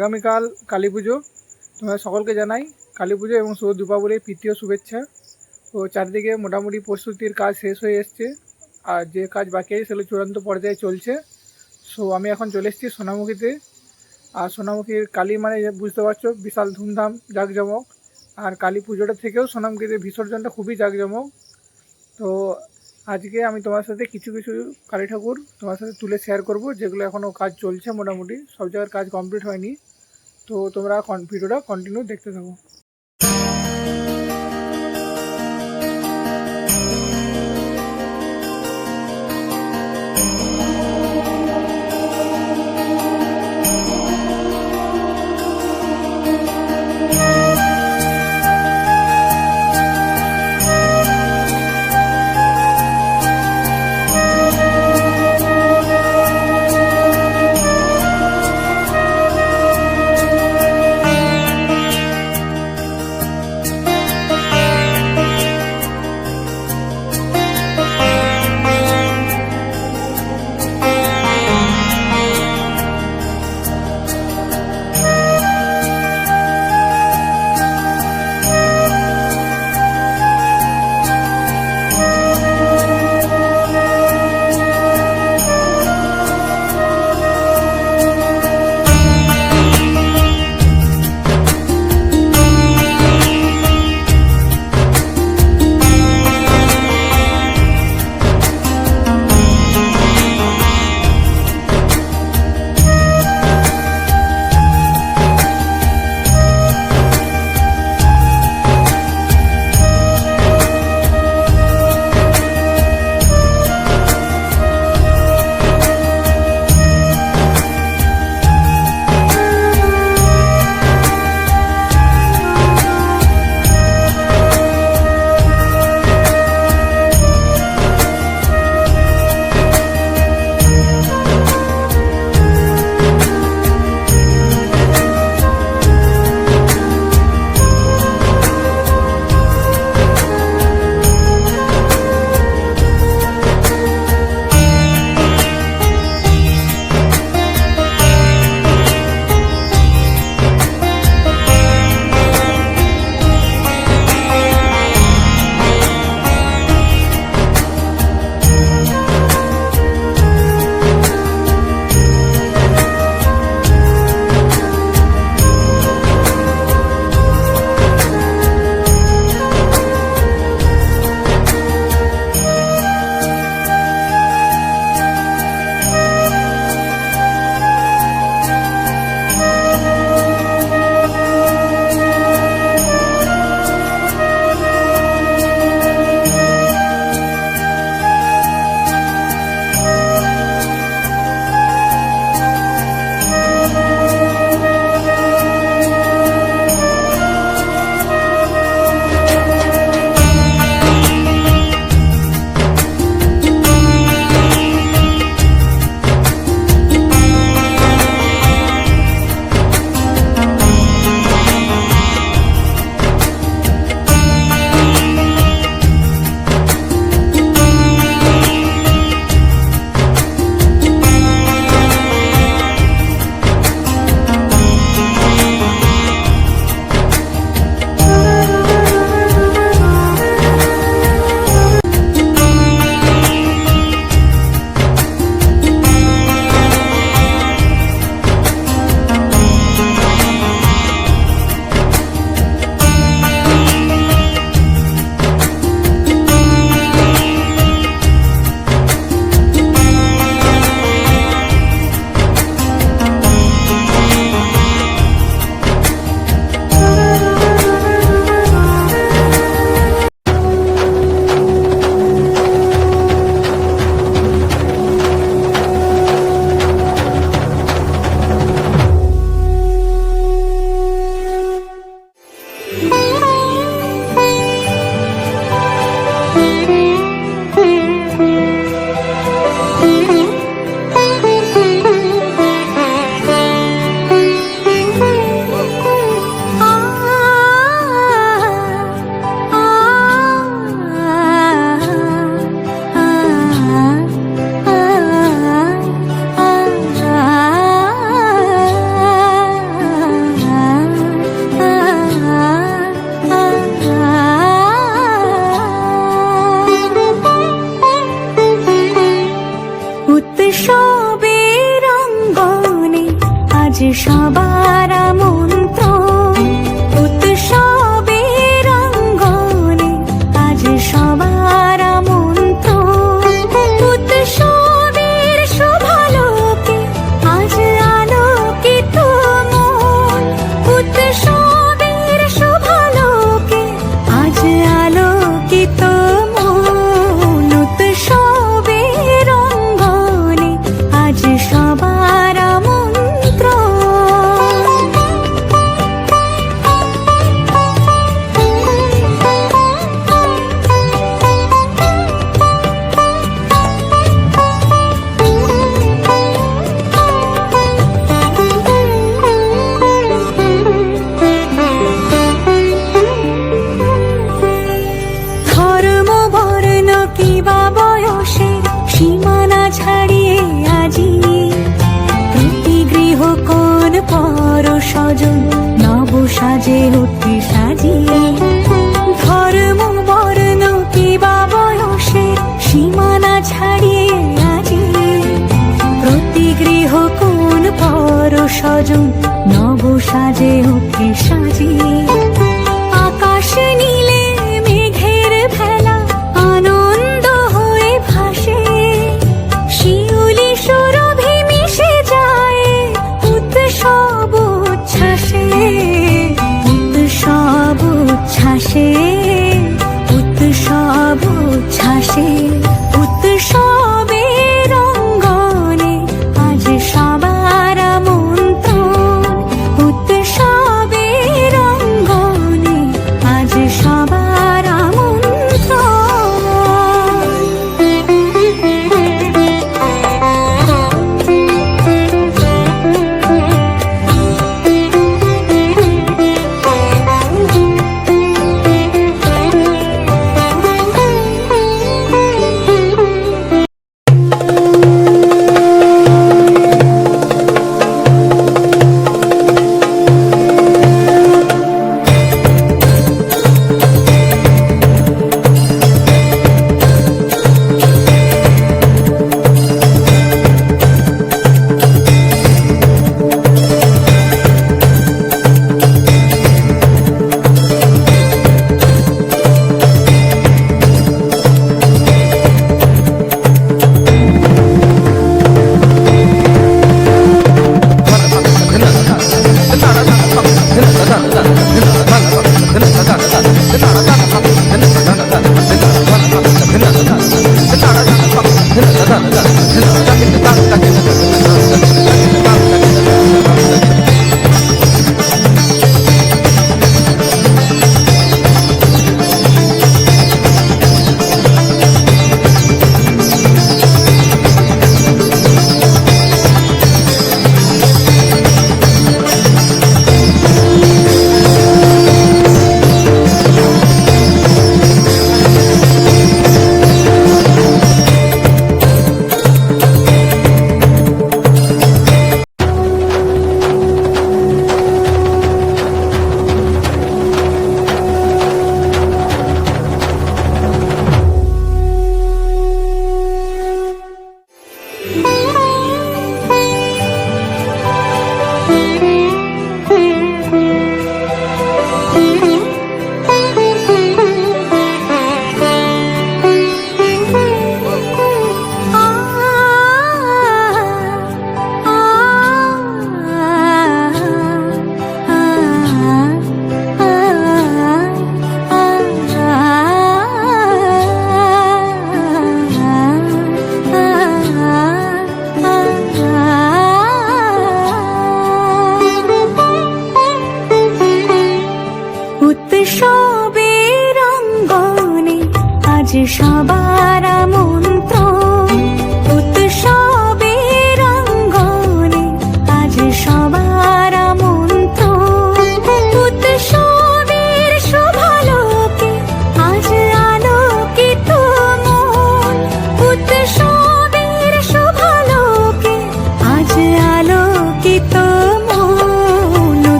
আগামীকাল কালী পুজো। তোমাদের সকলকে জানাই কালী পুজো এবং শুভ দীপাবলির প্রীতীয় শুভেচ্ছা। তো চারিদিকে মোটামুটি প্রস্তুতির কাজ শেষ হয়ে এসছে। আর যে কাজ বাকি আছে সেগুলো চূড়ান্ত পর্যায়ে চলছে। সো আমি এখন চলে এসেছি সোনামুখীতে। আর সোনামুখীর কালী মানে বুঝতে পারছ, বিশাল ধুমধাম, জাঁকজমক। আর কালী পুজোটা থেকেও সোনামুখীতে বিসর্জনটা খুবই জাঁকজমক। তো আজকে আমি তোমার সাথে কিছু কিছু কালী ঠাকুর তোমার সাথে তুলে শেয়ার করব, যেগুলো এখনও কাজ চলছে মোটামুটি। সব জায়গার কাজ কমপ্লিট হয়নি। তো তোমরা ভিডিওটা কন্টিনিউ দেখতে থাকো। সবার মন্ত্র